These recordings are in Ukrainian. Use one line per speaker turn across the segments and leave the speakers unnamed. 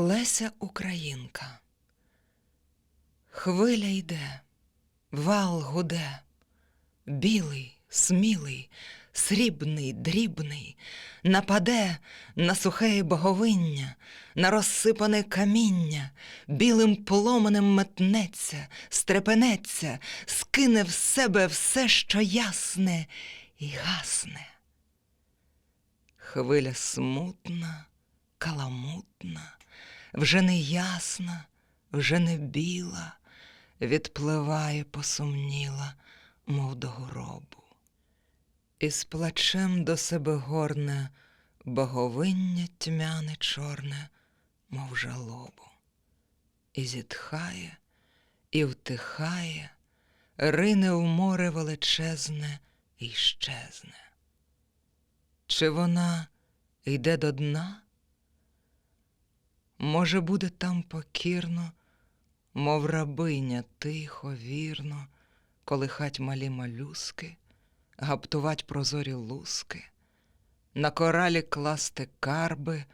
Леся Українка. Хвиля йде, вал гуде, білий, смілий, срібний, дрібний, нападе на сухе боговиння, на розсипане каміння, білим поломенем метнеться, стрепенеться, скине в себе все, що ясне, і гасне. Хвиля смутна, каламутна, вже не ясна, вже не біла, відпливає посумніла, мов до гробу. І з плачем до себе горне боговиння тьмяне чорне, мов жалобу. І зітхає, і втихає, рине в море величезне і щезне. Чи вона йде до дна? Може, буде там покірно, мов рабиня тихо, вірно, колихать малі малюски, гаптувать прозорі луски, на коралі класти карби,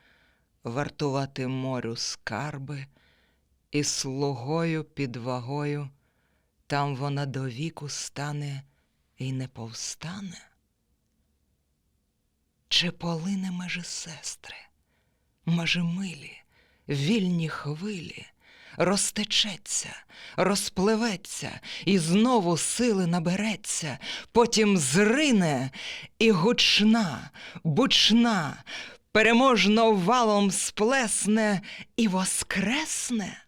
вартувати морю скарби, і слугою під вагою там вона до віку стане і не повстане. Чи полине межи сестри, межи милі, вільні хвилі, розтечеться, розпливеться і знову сили набереться, потім зрине і гучна, бучна, переможно валом сплесне і воскресне?